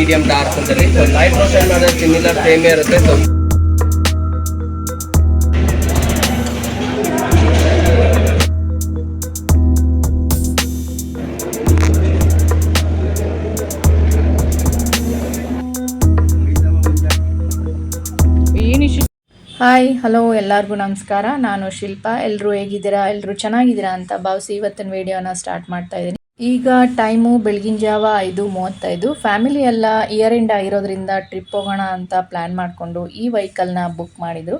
Medium dark ಅಂತೇಳಿ so light ರೋಷನ್ ಮಾಡಿದ್ರೆ ಸಿಮಿಲರ್ ಸೇಮೇ ಇರುತ್ತೆ. ಸೊ ಹಾಯ್ ಹಲೋ ಎಲ್ಲರಿಗೂ ನಮಸ್ಕಾರ. ನಾನು ಶಿಲ್ಪಾ. ಎಲ್ಲರೂ ಹೇಗಿದ್ದೀರಾ? ಎಲ್ಲರೂ ಚೆನ್ನಾಗಿದ್ದೀರಾ ಅಂತ ಭಾವಿಸಿ ಇವತ್ತಿನ ವಿಡಿಯೋನ ಸ್ಟಾರ್ಟ್ ಮಾಡ್ತಾ ಇದ್ದೀನಿ. ಈಗ ಟೈಮು ಬೆಳಗಿನ ಜಾವ ಐದು ಮೂವತ್ತೈದು. ಫ್ಯಾಮಿಲಿ ಎಲ್ಲ ಇಯರ್ ಎಂಡ್ ಆಗಿರೋದ್ರಿಂದ ಟ್ರಿಪ್ ಹೋಗೋಣ ಅಂತ ಪ್ಲ್ಯಾನ್ ಮಾಡಿಕೊಂಡು ಈ ವೆಹಿಕಲ್ನ ಬುಕ್ ಮಾಡಿದರು.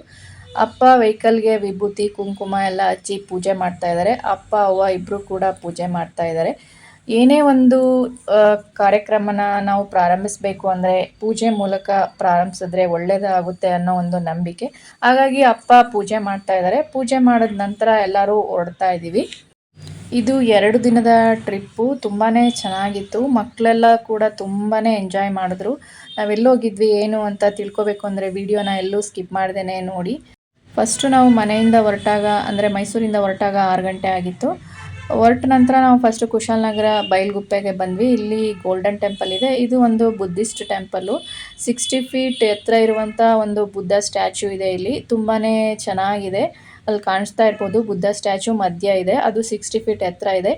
ಅಪ್ಪ ವೆಹಿಕಲ್ಗೆ ವಿಭೂತಿ, ಕುಂಕುಮ ಎಲ್ಲ ಹಚ್ಚಿ ಪೂಜೆ ಮಾಡ್ತಾ ಇದ್ದಾರೆ ಅಪ್ಪ, ಅವ್ವ ಇಬ್ಬರು ಕೂಡ ಪೂಜೆ ಮಾಡ್ತಾ ಇದ್ದಾರೆ ಏನೇ ಒಂದು ಕಾರ್ಯಕ್ರಮನ ನಾವು ಪ್ರಾರಂಭಿಸಬೇಕು ಅಂದರೆ ಪೂಜೆ ಮೂಲಕ ಪ್ರಾರಂಭಿಸಿದ್ರೆ ಒಳ್ಳೆಯದಾಗುತ್ತೆ ಅನ್ನೋ ಒಂದು ನಂಬಿಕೆ. ಹಾಗಾಗಿ ಅಪ್ಪ ಪೂಜೆ ಮಾಡ್ತಾ ಇದ್ದಾರೆ ಪೂಜೆ ಮಾಡಿದ ನಂತರ ಎಲ್ಲರೂ ಹೊರಡ್ತಾ ಇದ್ದೀವಿ ಇದು ಎರಡು ದಿನದ ಟ್ರಿಪ್ಪು ತುಂಬಾ ಚೆನ್ನಾಗಿತ್ತು. ಮಕ್ಕಳೆಲ್ಲ ಕೂಡ ತುಂಬಾ ಎಂಜಾಯ್ ಮಾಡಿದ್ರು. ನಾವೆಲ್ಲೋಗಿದ್ವಿ ಏನು ಅಂತ ತಿಳ್ಕೊಬೇಕು ಅಂದರೆ ವಿಡಿಯೋನ ಎಲ್ಲೂ ಸ್ಕಿಪ್ ಮಾಡ್ದೇ ನೋಡಿ. ಫಸ್ಟು ನಾವು ಮನೆಯಿಂದ ಹೊರಟಾಗ, ಅಂದರೆ ಮೈಸೂರಿಂದ ಹೊರಟಾಗ ಆರು ಗಂಟೆ ಆಗಿತ್ತು. ಹೊರಟ ನಂತರ ನಾವು ಫಸ್ಟು ಕುಶಾಲನಗರ ಬೈಲ್ಗುಪ್ಪೆಗೆ ಬಂದ್ವಿ. ಇಲ್ಲಿ ಗೋಲ್ಡನ್ ಟೆಂಪಲ್ ಇದೆ. ಇದು ಒಂದು ಬುದ್ಧಿಸ್ಟ್ ಟೆಂಪಲ್ಲು. ಸಿಕ್ಸ್ಟಿ ಫೀಟ್ ಎತ್ತರ ಇರುವಂಥ ಒಂದು ಬುದ್ಧ ಸ್ಟ್ಯಾಚ್ಯೂ ಇದೆ ಇಲ್ಲಿ. ತುಂಬಾ ಚೆನ್ನಾಗಿದೆ. ಅಲ್ಲಿ ಕಾಣಿಸ್ತಾ ಇರ್ಬೋದು. ಬುದ್ಧ ಸ್ಟ್ಯಾಚು ಮಧ್ಯ ಇದೆ. ಅದು ಸಿಕ್ಸ್ಟಿ ಫೀಟ್ ಎತ್ತರ ಇದೆ.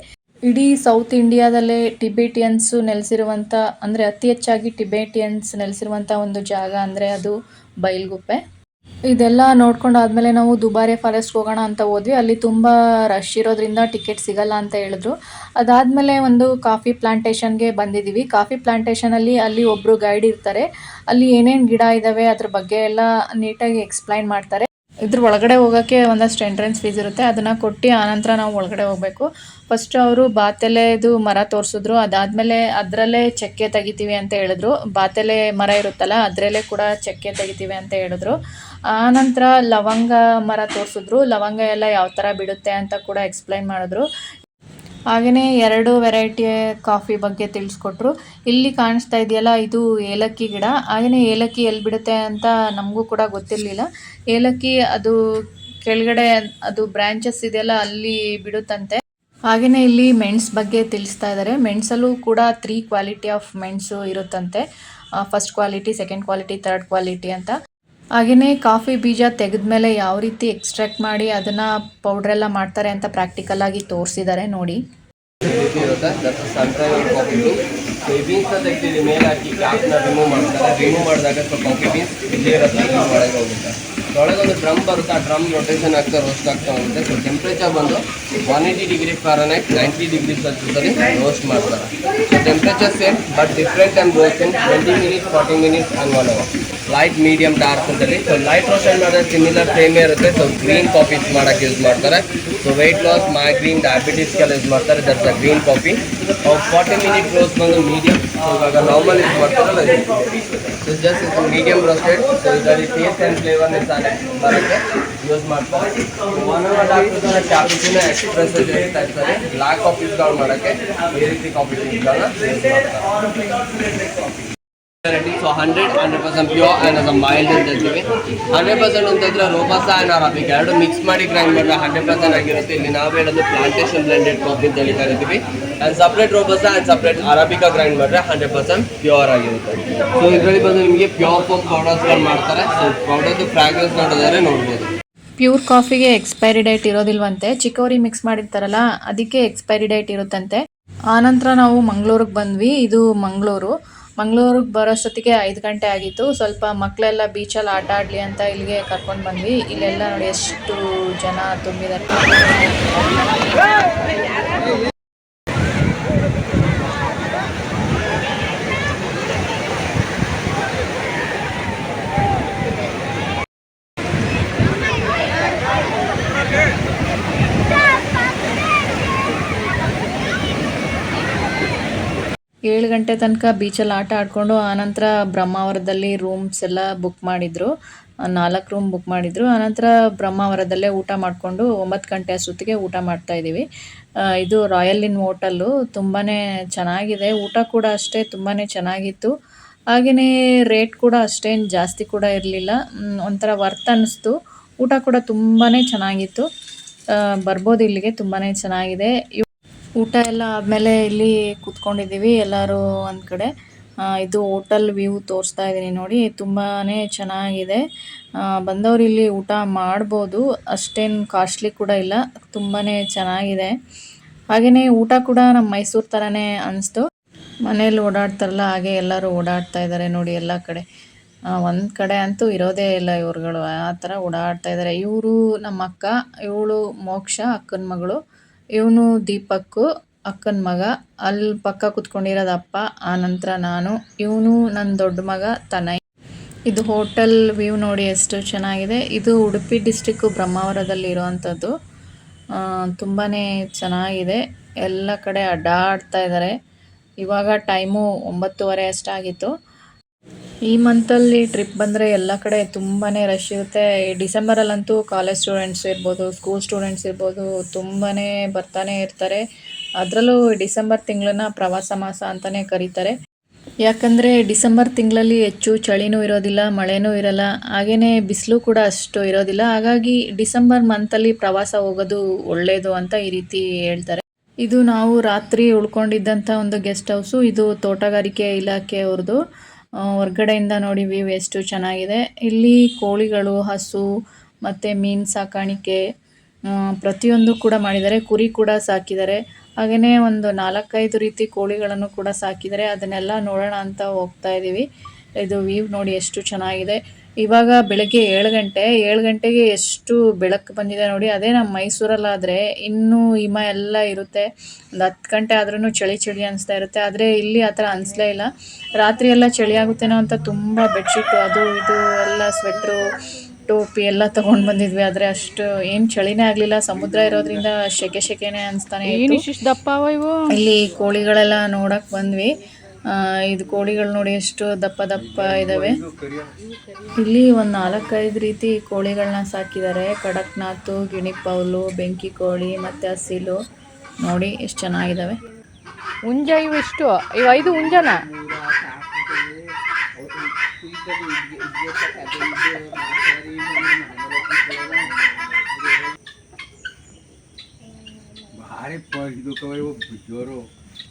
ಇಡೀ ಸೌತ್ ಇಂಡಿಯಾದಲ್ಲೇ ಟಿಬೇಟಿಯನ್ಸ್ ನೆಲೆಸಿರುವಂಥ ಅಂದರೆ ಅತಿ ಹೆಚ್ಚಾಗಿ ಟಿಬೇಟಿಯನ್ಸ್ ನೆಲೆಸಿರುವಂಥ ಒಂದು ಜಾಗ ಅಂದರೆ ಅದು ಬೈಲ್ಗುಪ್ಪೆ ಇದೆಲ್ಲ ನೋಡ್ಕೊಂಡಾದ್ಮೇಲೆ ನಾವು ದುಬಾರೆ ಫಾರೆಸ್ಟ್ ಹೋಗೋಣ ಅಂತ ಹೋದ್ವಿ. ಅಲ್ಲಿ ತುಂಬ ರಶ್ ಇರೋದ್ರಿಂದ ಟಿಕೆಟ್ ಸಿಗಲ್ಲ ಅಂತ ಹೇಳಿದ್ರು. ಅದಾದಮೇಲೆ ಒಂದು ಕಾಫಿ ಪ್ಲಾಂಟೇಶನ್ಗೆ ಬಂದಿದ್ದೀವಿ ಕಾಫಿ ಪ್ಲಾಂಟೇಷನಲ್ಲಿ ಅಲ್ಲಿ ಒಬ್ಬರು ಗೈಡ್ ಇರ್ತಾರೆ. ಅಲ್ಲಿ ಏನೇನು ಗಿಡ ಇದ್ದಾವೆ ಅದ್ರ ಬಗ್ಗೆ ಎಲ್ಲ ನೀಟಾಗಿ ಎಕ್ಸ್ಪ್ಲೈನ್ ಮಾಡ್ತಾರೆ. ಇದ್ರ ಒಳಗಡೆ ಹೋಗೋಕ್ಕೆ ಒಂದಷ್ಟು ಎಂಟ್ರೆನ್ಸ್ ಫೀಸ್ ಇರುತ್ತೆ. ಅದನ್ನು ಕೊಟ್ಟು ಆನಂತರ ನಾವು ಒಳಗಡೆ ಹೋಗಬೇಕು. ಫಸ್ಟ್ ಅವರು ಬಾತೆಲೆದು ಮರ ತೋರಿಸಿದ್ರು. ಅದಾದಮೇಲೆ ಅದರಲ್ಲೇ ಚಕ್ಕೆ ತೆಗಿತೀವಿ ಅಂತ ಹೇಳಿದ್ರು. ಬಾತೆಲೆ ಮರ ಇರುತ್ತಲ್ಲ, ಅದರಲ್ಲೇ ಕೂಡ ಚಕ್ಕೆ ತೆಗಿತೀವಿ ಅಂತ ಹೇಳಿದ್ರು. ಆನಂತರ ಲವಂಗ ಮರ ತೋರಿಸಿದ್ರು. ಲವಂಗ ಎಲ್ಲ ಯಾವ ಥರ ಬಿಡುತ್ತೆ ಅಂತ ಕೂಡ ಎಕ್ಸ್ಪ್ಲೈನ್ ಮಾಡಿದ್ರು. ಹಾಗೆಯೇ ಎರಡು ವೆರೈಟಿ ಕಾಫಿ ಬಗ್ಗೆ ತಿಳಿಸ್ಕೊಟ್ರು. ಇಲ್ಲಿ ಕಾಣಿಸ್ತಾ ಇದೆಯಲ್ಲ, ಇದು ಏಲಕ್ಕಿ ಗಿಡ. ಹಾಗೆಯೇ ಏಲಕ್ಕಿ ಎಲ್ಲಿ ಬಿಡುತ್ತೆ ಅಂತ ನಮಗೂ ಕೂಡ ಗೊತ್ತಿರಲಿಲ್ಲ. ಏಲಕ್ಕಿ ಅದು ಕೆಳಗಡೆ ಅದು ಬ್ರಾಂಚಸ್ ಇದೆಯಲ್ಲ, ಅಲ್ಲಿ ಬಿಡುತ್ತಂತೆ. ಹಾಗೆಯೇ ಇಲ್ಲಿ ಮೆಣ್ಸ್ ಬಗ್ಗೆ ತಿಳಿಸ್ತಾ ಇದ್ದಾರೆ ಮೆಣಸಲ್ಲೂ ಕೂಡ ತ್ರೀ ಕ್ವಾಲಿಟಿ ಆಫ್ ಮೆಣಸು ಇರುತ್ತಂತೆ. First quality second quality third quality ಅಂತ. ಹಾಗೆಯೇ ಕಾಫಿ ಬೀಜ ತೆಗೆದ ಮೇಲೆ ಯಾವ ರೀತಿ ಎಕ್ಸ್ಟ್ರಾಕ್ಟ್ ಮಾಡಿ ಅದನ್ನು ಪೌಡ್ರೆಲ್ಲ ಮಾಡ್ತಾರೆ ಅಂತ ಪ್ರಾಕ್ಟಿಕಲ್ ಆಗಿ ತೋರಿಸಿದ್ದಾರೆ ನೋಡಿ. ರೀತಿ ಇರುತ್ತೆ ಕಾಫಿ ಬೀನ್ಸ್ ಸೊ ಈ ಬೀನ್ಸ್ನ ತೆಗ್ದು ಮೇಲೆ ಹಾಕಿ ಕ್ಯಾಪ್ನ ರಿಮೂವ್ ಮಾಡ್ತಾರೆ ರಿಮೂವ್ ಮಾಡಿದಾಗ ಕಾಫಿ ಬೀನ್ಸ್ ಇಲ್ಲೇ ಇರುತ್ತೆ ಒಳಗೆ ಹೋಗುತ್ತೆ ಸೊ ಡ್ರಮ್ ಬರುತ್ತೆ ಆ ಡ್ರಮ್ ರೊಟೇಷನ್ ಆಗ್ತಾ ರೋಸ್ಟ್ ಆಗ್ತಾ ಹೋಗುತ್ತೆ ಸೊ ಟೆಂಪ್ರೇಚರ್ ಬಂದು one eighty degree Fahrenheit ninety degree ಸೆಲ್ಸಿಯಸಲ್ಲಿ roast ಮಾಡ್ತಾರೆ so temperature same but different and roast in twenty minutes forty minutes and one hour light medium dark ಅಂತೇಳಿ so light ರೋಷನ್ ಮಾಡಿದ್ರೆ similar ಸೇಮೇ ಇರುತ್ತೆ. So green coffees ಮಾಡೋಕ್ಕೆ use ಮಾಡ್ತಾರೆ. So weight loss migraine ಡಯಾಬಿಟೀಸ್ಗೆಲ್ಲ use ಮಾಡ್ತಾರೆ. That's a green coffee forty minute roast ಬಂದು ಮೀಡಿಯಂ ಇವಾಗ ನಾರ್ಮಲ್ ಯೂಸ್ ಮಾಡ್ತಾರಲ್ಲ ಸೊ ಜಸ್ಟ್ ಇದು ಮೀಡಿಯಂ ರೋಸ್ಟೆಡ್ ಸೊ ಇದರಲ್ಲಿ ಟೇಸ್ಟ್ ಆ್ಯಂಡ್ ಫ್ಲೇವರ್ನೆಸ್ ಬರೋಕ್ಕೆ ಯೂಸ್ ಮಾಡ್ತಾರೆ. One hour doctor cappuccino express ಇರ್ತಾ ಇರ್ತಾರೆ. ಬ್ಲಾಕ್ ಕಾಫೀಸ್ಗಳು ಮಾಡೋಕ್ಕೆ ಈ ರೀತಿ ಕಾಫೀಸ್ಗಳನ್ನ ಯೂಸ್ ಮಾಡ್ತಾರೆ. ಹಂಡ್ರೆಡ್ ಪರ್ಸೆಂಟ್ ಪ್ಯೂರ್ ಆ್ಯಂಡ್ ಅದು ಮೈಲ್ಡ್ ಅಂತ ಹೇಳ್ತೀವಿ ಹಂಡ್ರೆಡ್ ಪರ್ಸೆಂಟ್ ಅಂತಂದ್ರೆ ರೋಬಸ ಆ್ಯಂಡ್ ಅರಾಬಿಕ್ ಎರಡು ಮಿಕ್ಸ್ ಮಾಡಿ ಗ್ರೈಂಡ್ ಮಾಡಿದ್ರೆ ಹಂಡ್ರೆಡ್ ಪರ್ಸೆಂಟ್ ಆಗಿರುತ್ತೆ. ಇಲ್ಲಿ ನಾವು ಹೇಳೋದು ಪ್ಲಾಂಟೇಶನ್ ಬ್ಲೆಂಡೆಡ್ ಕಾಫಿ ಅಂತ ಹೇಳಿ ಕರಿತೀವಿ. And separate robusta and separate arabica grind ಮಾಡಿದ್ರೆ ಹಂಡ್ರೆಡ್ ಪರ್ಸೆಂಟ್ ಪ್ಯೂರ್ ಆಗಿರುತ್ತೆ. ಸೊ ಇದರಲ್ಲಿ ಬಂದು ನಿಮಗೆ ಪ್ಯೂರ್ ಫೋಮ್ ಪೌಡರ್ಸ್ಗಳು ಮಾಡ್ತಾರೆ. ಸೊ ಪೌಡರ್ದು ಫ್ರಾಗ್ರೆನ್ಸ್ ನೋಡಿದ್ರೆ ನೋಡ್ಬೋದು. ಪ್ಯೂರ್ ಕಾಫಿಗೆ ಎಕ್ಸ್ಪೈರಿ ಡೇಟ್ ಇರೋದಿಲ್ವಂತೆ. ಚಿಕೋರಿ ಮಿಕ್ಸ್ ಮಾಡಿರ್ತಾರಲ್ಲ, ಅದಕ್ಕೆ ಎಕ್ಸ್ಪೈರಿ ಡೇಟ್ ಇರುತ್ತಂತೆ. ಆನಂತರ ನಾವು ಮಂಗಳೂರಿಗೆ ಬಂದ್ವಿ. ಇದು ಮಂಗಳೂರು. ಮಂಗಳೂರಿಗೆ ಬರೋಷ್ಟೊತ್ತಿಗೆ ಐದು ಗಂಟೆ ಆಗಿತ್ತು. ಸ್ವಲ್ಪ ಮಕ್ಕಳೆಲ್ಲ ಬೀಚಲ್ಲಿ ಆಟ ಆಡಲಿ ಅಂತ ಇಲ್ಲಿಗೆ ಕರ್ಕೊಂಡು ಬಂದ್ವಿ. ಇಲ್ಲೆಲ್ಲ ನೋಡಿ ಎಷ್ಟು ಜನ ತುಂಬಿದ್ದಾರೆ ಏಳು ಗಂಟೆ ತನಕ ಬೀಚಲ್ಲಿ ಆಟ ಆಡಿಕೊಂಡು, ಆನಂತರ ಬ್ರಹ್ಮಾವರದಲ್ಲಿ ರೂಮ್ಸ್ ಎಲ್ಲ ಬುಕ್ ಮಾಡಿದರು. ನಾಲ್ಕು ರೂಮ್ ಬುಕ್ ಮಾಡಿದರು. ಆನಂತರ ಬ್ರಹ್ಮಾವರದಲ್ಲೇ ಊಟ ಮಾಡಿಕೊಂಡು ಒಂಬತ್ತು ಗಂಟೆ ಅಷ್ಟೊತ್ತಿಗೆ ಊಟ ಮಾಡ್ತಾ ಇದ್ದೀವಿ. ಇದು ರಾಯಲ್ ಇನ್ ಹೋಟಲ್ಲು ತುಂಬಾ ಚೆನ್ನಾಗಿದೆ. ಊಟ ಕೂಡ ಅಷ್ಟೇ ತುಂಬಾ ಚೆನ್ನಾಗಿತ್ತು. ಹಾಗೆಯೇ ರೇಟ್ ಕೂಡ ಅಷ್ಟೇನು ಜಾಸ್ತಿ ಕೂಡ ಇರಲಿಲ್ಲ. ಒಂಥರ ವರ್ತ್ ಅನ್ನಿಸ್ತು ಊಟ ಕೂಡ ತುಂಬಾ ಚೆನ್ನಾಗಿತ್ತು. ಬರ್ಬೋದು ಇಲ್ಲಿಗೆ ತುಂಬಾ ಚೆನ್ನಾಗಿದೆ. ಊಟ ಎಲ್ಲ ಆದಮೇಲೆ ಇಲ್ಲಿ ಕೂತ್ಕೊಂಡಿದ್ದೀವಿ, ಎಲ್ಲರೂ ಒಂದು ಕಡೆ. ಇದು ಹೋಟೆಲ್ ವ್ಯೂ ತೋರಿಸ್ತಾ ಇದ್ದೀನಿ ನೋಡಿ ತುಂಬಾ ಚೆನ್ನಾಗಿದೆ. ಬಂದವರು ಇಲ್ಲಿ ಊಟ ಮಾಡ್ಬೋದು, ಅಷ್ಟೇನು ಕಾಸ್ಟ್ಲಿ ಕೂಡ ಇಲ್ಲ ತುಂಬಾ ಚೆನ್ನಾಗಿದೆ. ಹಾಗೆಯೇ ಊಟ ಕೂಡ ನಮ್ಮ ಮೈಸೂರು ಥರನೇ ಅನಿಸ್ತು. ಮನೇಲಿ ಓಡಾಡ್ತಾರಲ್ಲ, ಹಾಗೆ ಎಲ್ಲರೂ ಓಡಾಡ್ತಾ ಇದ್ದಾರೆ ನೋಡಿ ಎಲ್ಲ ಕಡೆ. ಒಂದು ಕಡೆ ಅಂತೂ ಇರೋದೇ ಇಲ್ಲ ಇವ್ರುಗಳು, ಆ ಥರ ಓಡಾಡ್ತಾ ಇದ್ದಾರೆ ಇವರು ನಮ್ಮ ಅಕ್ಕ, ಇವಳು ಮೋಕ್ಷ, ಅಕ್ಕನ ಮಗಳು. ಇವನು ದೀಪಕ್ಕು, ಅಕ್ಕನ ಮಗ. ಅಲ್ಲಿ ಪಕ್ಕ ಕುತ್ಕೊಂಡಿರೋದು ಅಪ್ಪ, ಆ ನಂತರ ನಾನು. ಇವನು ನನ್ನ ದೊಡ್ಡ ಮಗ ತನಯ್ ಇದು ಹೋಟೆಲ್ ವ್ಯೂ ನೋಡಿ ಎಷ್ಟು ಚೆನ್ನಾಗಿದೆ. ಇದು ಉಡುಪಿ ಡಿಸ್ಟಿಕ್ಕು ಬ್ರಹ್ಮಾವರದಲ್ಲಿ ಇರುವಂಥದ್ದು ತುಂಬಾ ಚೆನ್ನಾಗಿದೆ. ಎಲ್ಲ ಕಡೆ ಅಡ್ಡಾಡ್ತಾ ಇದ್ದಾರೆ ಇವಾಗ ಟೈಮು ಒಂಬತ್ತುವರೆ ಅಷ್ಟಾಗಿತ್ತು. ಈ ಮಂತಲ್ಲಿ ಟ್ರಿಪ್ ಬಂದರೆ ಎಲ್ಲ ಕಡೆ ತುಂಬಾ ರಶ್ ಇರುತ್ತೆ. ಡಿಸೆಂಬರಲ್ಲಂತೂ ಕಾಲೇಜ್ ಸ್ಟೂಡೆಂಟ್ಸ್ ಇರ್ಬೋದು ಸ್ಕೂಲ್ ಸ್ಟೂಡೆಂಟ್ಸ್ ಇರ್ಬೋದು ತುಂಬಾ ಬರ್ತಾನೆ ಇರ್ತಾರೆ. ಅದರಲ್ಲೂ ಡಿಸೆಂಬರ್ ತಿಂಗಳನ್ನ ಪ್ರವಾಸ ಮಾಸ ಅಂತಲೇ ಕರೀತಾರೆ. ಯಾಕಂದರೆ ಡಿಸೆಂಬರ್ ತಿಂಗಳಲ್ಲಿ ಹೆಚ್ಚು ಚಳಿನೂ ಇರೋದಿಲ್ಲ, ಮಳೆನೂ ಇರಲ್ಲ ಹಾಗೆಯೇ ಬಿಸಿಲು ಕೂಡ ಅಷ್ಟು ಇರೋದಿಲ್ಲ. ಹಾಗಾಗಿ ಡಿಸೆಂಬರ್ ಮಂತಲ್ಲಿ ಪ್ರವಾಸ ಹೋಗೋದು ಒಳ್ಳೆಯದು ಅಂತ ಈ ರೀತಿ ಹೇಳ್ತಾರೆ. ಇದು ನಾವು ರಾತ್ರಿ ಉಳ್ಕೊಂಡಿದ್ದಂಥ ಒಂದು ಗೆಸ್ಟ್ ಹೌಸು ಇದು ತೋಟಗಾರಿಕೆ ಇಲಾಖೆಯವ್ರದ್ದು. ಹೊರ್ಗಡೆಯಿಂದ ನೋಡಿ ವ್ಯೂ ಎಷ್ಟು ಚೆನ್ನಾಗಿದೆ. ಇಲ್ಲಿ ಕೋಳಿಗಳು, ಹಸು ಮತ್ತು ಮೀನು ಸಾಕಾಣಿಕೆ ಪ್ರತಿಯೊಂದು ಕೂಡ ಮಾಡಿದ್ದಾರೆ. ಕುರಿ ಕೂಡ ಸಾಕಿದ್ದಾರೆ. ಹಾಗೆಯೇ ಒಂದು ನಾಲ್ಕೈದು ರೀತಿ ಕೋಳಿಗಳನ್ನು ಕೂಡ ಸಾಕಿದ್ದಾರೆ. ಅದನ್ನೆಲ್ಲ ನೋಡೋಣ ಅಂತ ಹೋಗ್ತಾ ಇದ್ದೀವಿ ಇದು ವ್ಯೂ ನೋಡಿ ಎಷ್ಟು ಚೆನ್ನಾಗಿದೆ. ಇವಾಗ ಬೆಳಗ್ಗೆ ಏಳು ಗಂಟೆ ಏಳು ಗಂಟೆಗೆ ಎಷ್ಟು ಬೆಳಕು ಬಂದಿದೆ ನೋಡಿ ಅದೇ ನಮ್ಮ ಮೈಸೂರಲ್ಲಾದರೆ ಇನ್ನೂ ಹಿಮ ಎಲ್ಲ ಇರುತ್ತೆ. ಒಂದು ಹತ್ತು ಗಂಟೆ ಆದ್ರೂ ಚಳಿ ಚಳಿ ಅನಿಸ್ತಾ ಇರುತ್ತೆ. ಆದರೆ ಇಲ್ಲಿ ಆ ಥರ ಅನಿಸ್ಲೇ ಇಲ್ಲ. ರಾತ್ರಿ ಎಲ್ಲ ಚಳಿ ಆಗುತ್ತೇನೋ ಅಂತ ತುಂಬ ಬೆಡ್ಶೀಟು ಅದು ಇದು ಎಲ್ಲ ಸ್ವೆಟ್ರು ಟೋಪಿ ಎಲ್ಲ ತಗೊಂಡು ಬಂದಿದ್ವಿ. ಆದರೆ ಅಷ್ಟು ಏನು ಚಳಿನೇ ಆಗಲಿಲ್ಲ. ಸಮುದ್ರ ಇರೋದ್ರಿಂದ ಶೆಕೆ ಶೆಕೆನೇ ಅನಿಸ್ತಾನೆ ಇಲ್ಲಿ ಕೋಳಿಗಳೆಲ್ಲ ನೋಡಕ್ಕೆ ಬಂದ್ವಿ. ಇದು ಕೋಳಿಗಳು ನೋಡಿ ಎಷ್ಟು ದಪ್ಪ ದಪ್ಪ ಇದಾವೆ. ಇಲ್ಲಿ ಒಂದು ನಾಲ್ಕೈದು ರೀತಿ ಕೋಳಿಗಳನ್ನ ಸಾಕಿದ್ದಾರೆ. ಕಡಕ್ನಾಥ್ ಗಿಣಿ ಪೌಲು ಬೆಂಕಿ ಕೋಳಿ ಮತ್ತೆ ಹಸಿಲು. ನೋಡಿ ಎಷ್ಟು ಚೆನ್ನಾಗಿದಾವೆ. ಹುಂಜ ಇವು ಎಷ್ಟು ಇವು ಐದು ಹುಂಜನ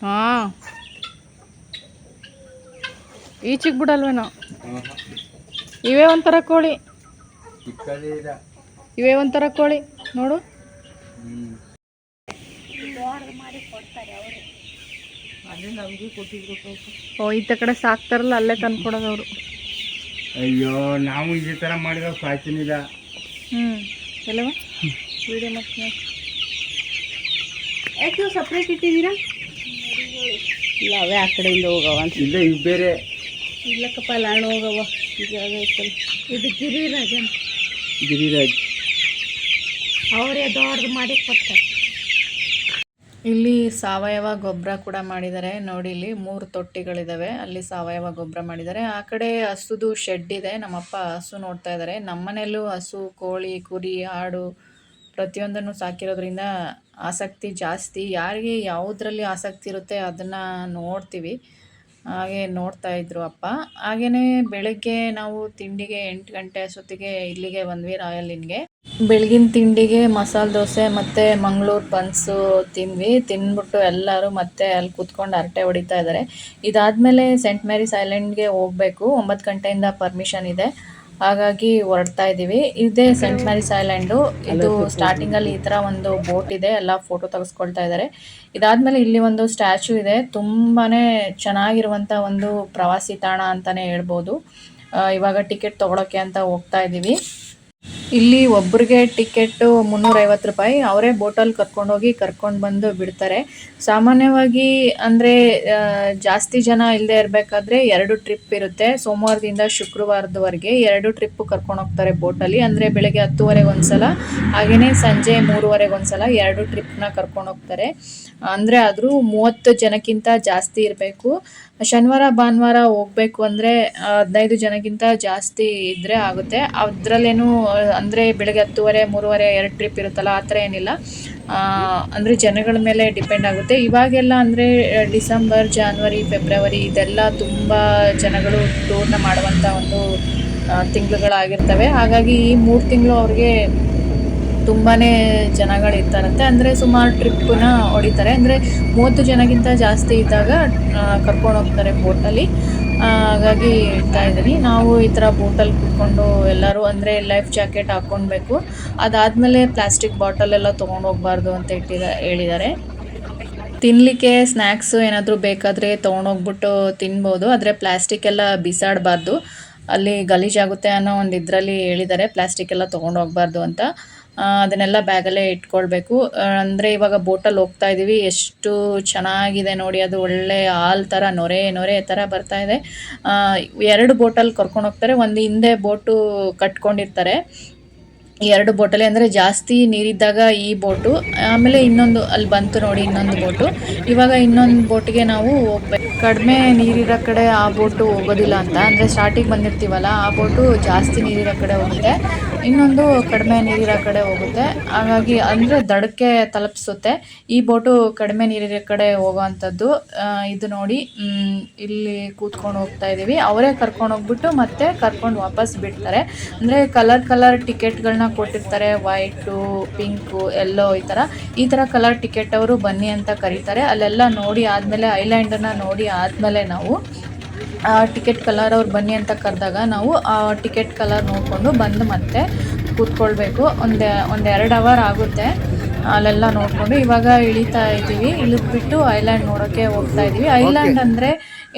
ಹಾಂ. ಈಚೆಗೆ ಬಿಡಲ್ವೇನೋ ಇವೇ ಒಂಥರ ಕೋಳಿ. ಇವೇ ಒಂಥರ ಕೋಳಿ. ನೋಡು. ಓ ಈತ ಕಡೆ ಸಾಕ್ತಾರಲ್ಲ ಅಲ್ಲೇ ತಂದ್ಕೊಡೋದು ಅವರು ಅಯ್ಯೋ ನಾವು ಇದೇ ಥರ ಮಾಡಿದಾಗ ಸಾಯ್ತೀನಿಲ್ಲ. ಹ್ಞೂ ಎಲ್ಲವ? ವಿಡಿಯೋ ಮಾಡ್ತೀನಿ ಯಾಕೆ ನೀವು ಸಪ್ರೇಟ್ ಇಟ್ಟಿದ್ದೀರಾ? ಇಲ್ಲ ಅವೇ ಆ ಕಡೆಯಿಂದ ಹೋಗವ ಅಂತ. ಇಲ್ಲ ಇವು ಬೇರೆ. ಇಲ್ಲಕ್ಕಪ್ಪ ಲಾಣ ಹೋಗವ ಇದು ಗಿರಿರಾಜ ಗಿರಿರಾಜ್. ಅವರೇ ದೊಡ್ಡದು ಮಾಡಿ ಕೊಡ್ತಾರೆ ಇಲ್ಲಿ ಸಾವಯವ ಗೊಬ್ಬರ ಕೂಡ ಮಾಡಿದ್ದಾರೆ. ನೋಡಿ ಇಲ್ಲಿ ಮೂರು ತೊಟ್ಟಿಗಳಿದಾವೆ. ಅಲ್ಲಿ ಸಾವಯವ ಗೊಬ್ಬರ ಮಾಡಿದ್ದಾರೆ. ಆ ಕಡೆ ಹಸುದು ಶೆಡ್ ಇದೆ. ನಮ್ಮಪ್ಪ ಹಸು ನೋಡ್ತಾ ಇದ್ದಾರೆ. ನಮ್ಮನೆಯಲ್ಲೂ ಹಸು ಕೋಳಿ ಕುರಿ ಆಡು ಪ್ರತಿಯೊಂದನ್ನು ಸಾಕಿರೋದ್ರಿಂದ ಆಸಕ್ತಿ ಜಾಸ್ತಿ. ಯಾರಿಗೆ ಯಾವುದ್ರಲ್ಲಿ ಆಸಕ್ತಿ ಇರುತ್ತೆ ಅದನ್ನು ನೋಡ್ತೀವಿ. ಹಾಗೆ ನೋಡ್ತಾ ಇದ್ರು ಅಪ್ಪ. ಹಾಗೆಯೇ ಬೆಳಗ್ಗೆ ನಾವು ತಿಂಡಿಗೆ ಎಂಟು ಗಂಟೆ ಅಷ್ಟೊತ್ತಿಗೆ ಇಲ್ಲಿಗೆ ಬಂದ್ವಿ ರಾಯಲ್ ಇನ್ಗೆ ಬೆಳಗಿನ ತಿಂಡಿಗೆ ಮಸಾಲೆ ದೋಸೆ ಮತ್ತು ಮಂಗಳೂರು ಬನ್ಸು ತಿಂದ್ವಿ. ತಿಂದ್ಬಿಟ್ಟು ಎಲ್ಲರೂ ಮತ್ತೆ ಅಲ್ಲಿ ಕೂತ್ಕೊಂಡು ಹರಟೆ ಹೊಡಿತಾ ಇದ್ದಾರೆ ಇದಾದಮೇಲೆ ಸೆಂಟ್ ಮೇರಿಸ್ ಐಲ್ಯಾಂಡ್ಗೆ ಹೋಗಬೇಕು. ಒಂಬತ್ತು ಗಂಟೆಯಿಂದ ಪರ್ಮಿಷನ್ ಇದೆ. ಹಾಗಾಗಿ ಹೊರಡ್ತಾ ಇದ್ದೀವಿ ಇದೇ ಸೆಂಟ್ ಮ್ಯಾರೀಸ್ ಐಲ್ಯಾಂಡು ಇದು ಸ್ಟಾರ್ಟಿಂಗ್ ಅಲ್ಲಿ ಈ ತರ ಒಂದು ಬೋಟ್ ಇದೆ. ಎಲ್ಲ ಫೋಟೋ ತೆಗೆಸ್ಕೊಳ್ತಾ ಇದ್ದಾರೆ ಇದಾದ್ಮೇಲೆ ಇಲ್ಲಿ ಒಂದು ಸ್ಟ್ಯಾಚು ಇದೆ. ತುಂಬಾನೇ ಚೆನ್ನಾಗಿರುವಂತ ಒಂದು ಪ್ರವಾಸಿ ತಾಣ ಅಂತಾನೆ ಹೇಳ್ಬೋದು. ಇವಾಗ ಟಿಕೆಟ್ ತೊಗೊಳಕ್ಕೆ ಅಂತ ಹೋಗ್ತಾ ಇದ್ದೀವಿ ಇಲ್ಲಿ ಒಬ್ಬರಿಗೆ ಟಿಕೆಟ್ಟು ಮುನ್ನೂರೈವತ್ತು ರೂಪಾಯಿ, ಅವರೇ ಬೋಟಲ್ಲಿ ಕರ್ಕೊಂಡೋಗಿ ಕರ್ಕೊಂಡು ಬಂದು ಬಿಡ್ತಾರೆ. ಸಾಮಾನ್ಯವಾಗಿ ಅಂದರೆ ಜಾಸ್ತಿ ಜನ ಇಲ್ಲದೆ ಇರಬೇಕಾದ್ರೆ ಎರಡು ಟ್ರಿಪ್ ಇರುತ್ತೆ. ಸೋಮವಾರದಿಂದ ಶುಕ್ರವಾರದವರೆಗೆ ಎರಡು ಟ್ರಿಪ್ಪು ಕರ್ಕೊಂಡು ಹೋಗ್ತಾರೆ ಬೋಟಲ್ಲಿ ಅಂದರೆ ಬೆಳಗ್ಗೆ ಹತ್ತುವರೆಗೆ ಒಂದ್ಸಲ ಹಾಗೆಯೇ ಸಂಜೆ ಮೂರುವರೆಗೆ ಒಂದ್ಸಲ ಎರಡು ಟ್ರಿಪ್ನ ಕರ್ಕೊಂಡು ಹೋಗ್ತಾರೆ. ಅಂದರೆ ಆದರೂ ಮೂವತ್ತು ಜನಕ್ಕಿಂತ ಜಾಸ್ತಿ ಇರಬೇಕು. ಶನಿವಾರ, ಭಾನುವಾರ ಹೋಗ್ಬೇಕು ಅಂದರೆ ಹದಿನೈದು ಜನಕ್ಕಿಂತ ಜಾಸ್ತಿ ಇದ್ದರೆ ಆಗುತ್ತೆ. ಅದರಲ್ಲೇನು, ಅಂದರೆ ಬೆಳಗ್ಗೆ ಹತ್ತುವರೆ, ಮೂರುವರೆ, ಎರಡು ಟ್ರಿಪ್ ಇರುತ್ತಲ್ಲ, ಆ ಥರ ಏನಿಲ್ಲ. ಅಂದರೆ ಜನಗಳ ಮೇಲೆ ಡಿಪೆಂಡ್ ಆಗುತ್ತೆ. ಇವಾಗೆಲ್ಲ ಅಂದರೆ, ಡಿಸೆಂಬರ್, ಜಾನ್ವರಿ, ಫೆಬ್ರವರಿ, ಇದೆಲ್ಲ ತುಂಬ ಜನಗಳು ಟೂರ್ನ ಮಾಡುವಂಥ ಒಂದು ತಿಂಗಳುಗಳಾಗಿರ್ತವೆ. ಹಾಗಾಗಿ ಈ ಮೂರು ತಿಂಗಳು ಅವ್ರಿಗೆ ತುಂಬಾ ಜನಗಳಿರ್ತಾರಂತೆ. ಅಂದರೆ ಸುಮಾರು ಟ್ರಿಪ್ಪನ್ನ ಹೊಡಿತಾರೆ. ಅಂದರೆ ಮೂವತ್ತು ಜನಕ್ಕಿಂತ ಜಾಸ್ತಿ ಇದ್ದಾಗ ಕರ್ಕೊಂಡು ಹೋಗ್ತಾರೆ ಬೋಟಲ್ಲಿ. ಹಾಗಾಗಿ ಹೇಳ್ತಾ ಇದ್ದೀನಿ. ನಾವು ಈ ಥರ ಬೋಟಲ್ಲಿ ಕುತ್ಕೊಂಡು ಎಲ್ಲರೂ, ಅಂದರೆ ಲೈಫ್ ಜಾಕೆಟ್ ಹಾಕ್ಕೊಳ್ಬೇಕು ಅದಾದಮೇಲೆ ಪ್ಲಾಸ್ಟಿಕ್ ಬಾಟಲ್ ಎಲ್ಲ ತೊಗೊಂಡು ಹೋಗ್ಬಾರ್ದು ಅಂತ ಇಟ್ಟಿದ, ಹೇಳಿದ್ದಾರೆ. ತಿನ್ನಲಿಕ್ಕೆ ಸ್ನ್ಯಾಕ್ಸು ಏನಾದರೂ ಬೇಕಾದರೆ ತೊಗೊಂಡೋಗ್ಬಿಟ್ಟು ತಿನ್ಬೋದು. ಆದರೆ ಪ್ಲಾಸ್ಟಿಕ್ ಎಲ್ಲ ಬಿಸಾಡಬಾರ್ದು. ಅಲ್ಲಿ ಗಲೀಜಾಗುತ್ತೆ ಅನ್ನೋ ಒಂದು ಇದರಲ್ಲಿ ಹೇಳಿದ್ದಾರೆ. ಪ್ಲಾಸ್ಟಿಕ್ ಎಲ್ಲ ತೊಗೊಂಡೋಗ್ಬಾರ್ದು ಅಂತ. ಅದನ್ನೆಲ್ಲ ಬ್ಯಾಗಲ್ಲೇ ಇಟ್ಕೊಳ್ಬೇಕು. ಅಂದರೆ ಇವಾಗ ಬೋಟಲ್ಲಿ ಹೋಗ್ತಾ ಇದ್ದೀವಿ ಎಷ್ಟು ಚೆನ್ನಾಗಿದೆ ನೋಡಿ, ಅದು ಒಳ್ಳೆ ಹಾಲ್ ಥರ ನೊರೆ ನೊರೆ ಥರ ಬರ್ತಾ ಇದೆ. ಎರಡು ಬೋಟಲ್ಲಿ ಕರ್ಕೊಂಡು ಹೋಗ್ತಾರೆ. ಒಂದು ಹಿಂದೆ ಬೋಟು ಕಟ್ಕೊಂಡಿರ್ತಾರೆ. ಎರಡು ಬೋಟಲ್ಲಿ ಅಂದರೆ ಜಾಸ್ತಿ ನೀರಿದ್ದಾಗ ಈ ಬೋಟು, ಆಮೇಲೆ ಇನ್ನೊಂದು ಅಲ್ಲಿ ಬಂತು ನೋಡಿ ಇನ್ನೊಂದು ಬೋಟು. ಇವಾಗ ಇನ್ನೊಂದು ಬೋಟಿಗೆ ನಾವು ಹೋಗ್ಬೇಕು. ಕಡಿಮೆ ನೀರಿರೋ ಕಡೆ ಆ ಬೋಟು ಹೋಗೋದಿಲ್ಲ ಅಂತ. ಅಂದರೆ ಸ್ಟಾರ್ಟಿಗೆ ಬಂದಿರ್ತೀವಲ್ಲ, ಆ ಬೋಟು ಜಾಸ್ತಿ ನೀರಿರೋ ಕಡೆ ಹೋಗುತ್ತೆ. ಇನ್ನೊಂದು ಕಡಿಮೆ ನೀರಿರೋ ಕಡೆ ಹೋಗುತ್ತೆ. ಹಾಗಾಗಿ ಅಂದರೆ ದಡಕ್ಕೆ ತಲುಪಿಸುತ್ತೆ. ಈ ಬೋಟು ಕಡಿಮೆ ನೀರಿರೋ ಕಡೆ ಹೋಗೋವಂಥದ್ದು ಇದು ನೋಡಿ ಇಲ್ಲಿ ಕೂತ್ಕೊಂಡು ಹೋಗ್ತಾ ಇದ್ದೀವಿ. ಅವರೇ ಕರ್ಕೊಂಡು ಹೋಗ್ಬಿಟ್ಟು ಮತ್ತೆ ಕರ್ಕೊಂಡು ವಾಪಸ್ ಬಿಡ್ತಾರೆ. ಅಂದರೆ ಕಲರ್ ಕಲರ್ ಟಿಕೆಟ್ಗಳನ್ನ ಕೊಟ್ಟಿರ್ತಾರೆ. ವೈಟು, ಪಿಂಕು, ಎಲ್ಲೋ ಈ ಥರ. ಈ ಥರ ಕಲರ್ ಟಿಕೆಟ್ ಅವರು ಬನ್ನಿ ಅಂತ ಕರೀತಾರೆ. ಅಲ್ಲೆಲ್ಲ ನೋಡಿ ಆದಮೇಲೆ, ಐಲ್ಯಾಂಡನ್ನು ನೋಡಿ ಆದಮೇಲೆ ನಾವು ಟಿಕೆಟ್ ಕಲರ್ ಅವ್ರು ಬನ್ನಿ ಅಂತ ಕರೆದಾಗ ನಾವು ಆ ಟಿಕೆಟ್ ಕಲರ್ ನೋಡಿಕೊಂಡು ಬಂದು ಮತ್ತೆ ಕೂತ್ಕೊಳ್ಬೇಕು. ಒಂದು ಒಂದು ಎರಡು ಅವರ್ ಆಗುತ್ತೆ ಅಲ್ಲೆಲ್ಲ ನೋಡಿಕೊಂಡು. ಇವಾಗ ಇಳಿತಾ ಇದ್ದೀವಿ. ಇಳಿದ್ಬಿಟ್ಟು ಐಲ್ಯಾಂಡ್ ನೋಡೋಕ್ಕೆ ಹೋಗ್ತಾ ಇದ್ದೀವಿ. ಐಲ್ಯಾಂಡ್ ಅಂದರೆ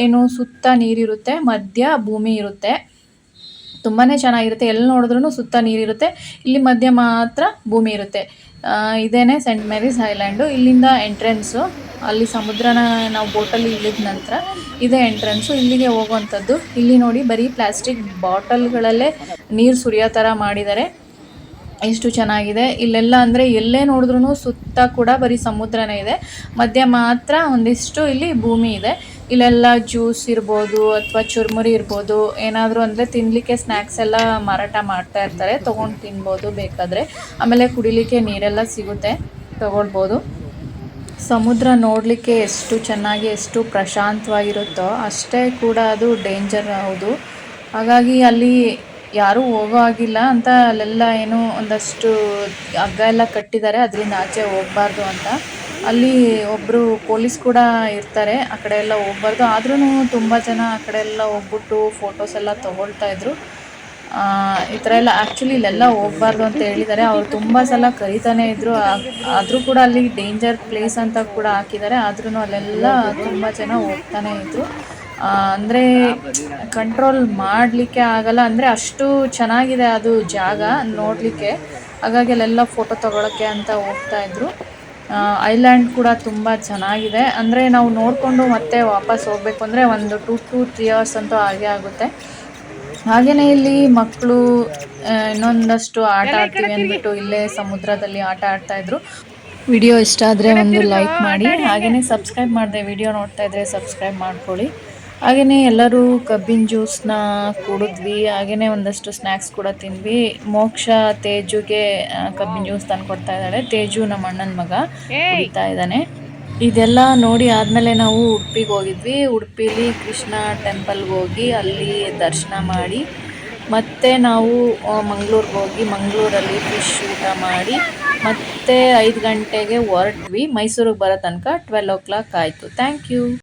ಏನು? ಸುತ್ತ ನೀರಿರುತ್ತೆ ಮಧ್ಯ ಭೂಮಿ ಇರುತ್ತೆ. ತುಂಬಾ ಚೆನ್ನಾಗಿರುತ್ತೆ. ಎಲ್ಲಿ ನೋಡಿದ್ರೂ ಸುತ್ತ ನೀರಿರುತ್ತೆ. ಇಲ್ಲಿ ಮಧ್ಯ ಮಾತ್ರ ಭೂಮಿ ಇರುತ್ತೆ. ಇದೇನೆ ಸೆಂಟ್ ಮೇರೀಸ್ ಐಲ್ಯಾಂಡು ಇಲ್ಲಿಂದ ಎಂಟ್ರೆನ್ಸು ಅಲ್ಲಿ ಸಮುದ್ರನ ನಾವು ಬೋಟಲ್ಲಿ ಇಳಿದ ನಂತರ ಇದೇ ಎಂಟ್ರೆನ್ಸು ಇಲ್ಲಿಗೆ ಹೋಗುವಂಥದ್ದು. ಇಲ್ಲಿ ನೋಡಿ ಬರೀ ಪ್ಲಾಸ್ಟಿಕ್ ಬಾಟಲ್ಗಳಲ್ಲೇ ನೀರು ಸುರಿಯೋ ಥರ ಮಾಡಿದ್ದಾರೆ. ಎಷ್ಟು ಚೆನ್ನಾಗಿದೆ. ಇಲ್ಲೆಲ್ಲ ಅಂದರೆ ಎಲ್ಲೇ ನೋಡಿದ್ರೂ ಸುತ್ತ ಕೂಡ ಬರೀ ಸಮುದ್ರನೇ ಇದೆ. ಮಧ್ಯ ಮಾತ್ರ ಒಂದಿಷ್ಟು ಇಲ್ಲಿ ಭೂಮಿ ಇದೆ. ಇಲ್ಲೆಲ್ಲ ಜ್ಯೂಸ್ ಇರ್ಬೋದು ಅಥವಾ ಚುರುಮುರಿ ಇರ್ಬೋದು, ಏನಾದರೂ ಅಂದರೆ ತಿನ್ನಲಿಕ್ಕೆ ಸ್ನ್ಯಾಕ್ಸ್ ಎಲ್ಲ ಮಾರಾಟ ಮಾಡ್ತಾ ಇರ್ತಾರೆ, ತೊಗೊಂಡು ತಿನ್ಬೋದು ಬೇಕಾದರೆ. ಆಮೇಲೆ ಕುಡಿಲಿಕ್ಕೆ ನೀರೆಲ್ಲ ಸಿಗುತ್ತೆ, ತೊಗೊಳ್ಬೋದು. ಸಮುದ್ರ ನೋಡಲಿಕ್ಕೆ ಎಷ್ಟು ಚೆನ್ನಾಗಿ, ಎಷ್ಟು ಪ್ರಶಾಂತವಾಗಿರುತ್ತೋ ಅಷ್ಟೇ ಕೂಡ ಅದು ಡೇಂಜರ್ ಹೌದು. ಹಾಗಾಗಿ ಅಲ್ಲಿ ಯಾರೂ ಹೋಗೋ ಆಗಿಲ್ಲ ಅಂತ ಅಲ್ಲೆಲ್ಲ ಏನು ಒಂದಷ್ಟು ಹಗ್ಗ ಎಲ್ಲ ಕಟ್ಟಿದ್ದಾರೆ, ಅದರಿಂದ ಆಚೆ ಹೋಗಬಾರ್ದು ಅಂತ. ಅಲ್ಲಿ ಒಬ್ಬರು ಪೊಲೀಸ್ ಕೂಡ ಇರ್ತಾರೆ, ಆ ಕಡೆ ಎಲ್ಲ ಹೋಗ್ಬಾರ್ದು. ಆದ್ರೂ ತುಂಬ ಜನ ಆ ಕಡೆ ಎಲ್ಲ ಹೋಗ್ಬಿಟ್ಟು ಫೋಟೋಸ್ ಎಲ್ಲ ತೊಗೊಳ್ತಾ ಇದ್ರು. ಈ ಥರ ಎಲ್ಲ ಆ್ಯಕ್ಚುಲಿ ಇಲ್ಲೆಲ್ಲ ಹೋಗ್ಬಾರ್ದು ಅಂತ ಹೇಳಿದ್ದಾರೆ. ಅವ್ರು ತುಂಬ ಸಲ ಕರೀತಾನೆ ಇದ್ರು. ಆದರೂ ಕೂಡ ಅಲ್ಲಿ ಡೇಂಜರ್ ಪ್ಲೇಸ್ ಅಂತ ಕೂಡ ಹಾಕಿದ್ದಾರೆ. ಆದ್ರೂ ಅಲ್ಲೆಲ್ಲ ತುಂಬ ಜನ ಹೋಗ್ತಾನೆ ಇದ್ರು. ಅಂದರೆ ಕಂಟ್ರೋಲ್ ಮಾಡಲಿಕ್ಕೆ ಆಗಲ್ಲ ಅಂದರೆ ಅಷ್ಟು ಚೆನ್ನಾಗಿದೆ ಅದು ಜಾಗ ನೋಡಲಿಕ್ಕೆ. ಹಾಗಾಗಿ ಅಲ್ಲೆಲ್ಲ ಫೋಟೋ ತೊಗೊಳಕ್ಕೆ ಅಂತ ಹೋಗ್ತಾ ಇದ್ರು. ಐಲ್ಯಾಂಡ್ ಕೂಡ ತುಂಬ ಚೆನ್ನಾಗಿದೆ. ಅಂದರೆ ನಾವು ನೋಡಿಕೊಂಡು ಮತ್ತೆ ವಾಪಸ್ ಹೋಗಬೇಕು ಅಂದರೆ ಒಂದು ಟೂ ಟು ತ್ರೀ ಅವರ್ಸ್ ಅಂತೂ ಹಾಗೆ ಆಗುತ್ತೆ. ಹಾಗೆಯೇ ಇಲ್ಲಿ ಮಕ್ಕಳು ಇನ್ನೊಂದಷ್ಟು ಆಟ ಆಡ್ತೀವಿ ಅಂದ್ಬಿಟ್ಟು ಇಲ್ಲೇ ಸಮುದ್ರದಲ್ಲಿ ಆಟ ಆಡ್ತಾ ಇದ್ರು. ವಿಡಿಯೋ ಇಷ್ಟ ಆದರೆ ಒಂದು ಲೈಕ್ ಮಾಡಿ. ಹಾಗೆಯೇ ಸಬ್ಸ್ಕ್ರೈಬ್ ಮಾಡಿದೆ ವಿಡಿಯೋ ನೋಡ್ತಾ ಇದ್ರೆ ಸಬ್ಸ್ಕ್ರೈಬ್ ಮಾಡ್ಕೊಳ್ಳಿ. ಹಾಗೆಯೇ ಎಲ್ಲರೂ ಕಬ್ಬಿನ ಜ್ಯೂಸ್ನ ಕುಡಿದ್ವಿ ಹಾಗೆಯೇ ಒಂದಷ್ಟು ಸ್ನ್ಯಾಕ್ಸ್ ಕೂಡ ತಿಂದ್ವಿ. ಮೋಕ್ಷ ತೇಜುಗೆ ಕಬ್ಬಿನ ಜ್ಯೂಸ್ ತಂದು ಕೊಡ್ತಾ ಇದ್ದಾಳೆ. ತೇಜು ನಮ್ಮ ಅಣ್ಣನ ಮಗ ಕುಡಿತಾ ಇದ್ದಾನೆ. ಇದೆಲ್ಲ ನೋಡಿ ಆದಮೇಲೆ ನಾವು ಉಡುಪಿಗೆ ಹೋಗಿದ್ವಿ. ಉಡುಪಿಲಿ ಕೃಷ್ಣ ಟೆಂಪಲ್ಗೆ ಹೋಗಿ ಅಲ್ಲಿ ದರ್ಶನ ಮಾಡಿ ಮತ್ತೆ ನಾವು ಮಂಗಳೂರಿಗೆ ಹೋಗಿ ಮಂಗಳೂರಲ್ಲಿ ಫಿಶ್ ಊಟ ಮಾಡಿ ಮತ್ತೆ ಐದು ಗಂಟೆಗೆ ಹೊರಟ್ವಿ. ಮೈಸೂರಿಗೆ ಬರೋ ತನಕ ಟ್ವೆಲ್ ಓ ಕ್ಲಾಕ್ ಆಯಿತು. Thank you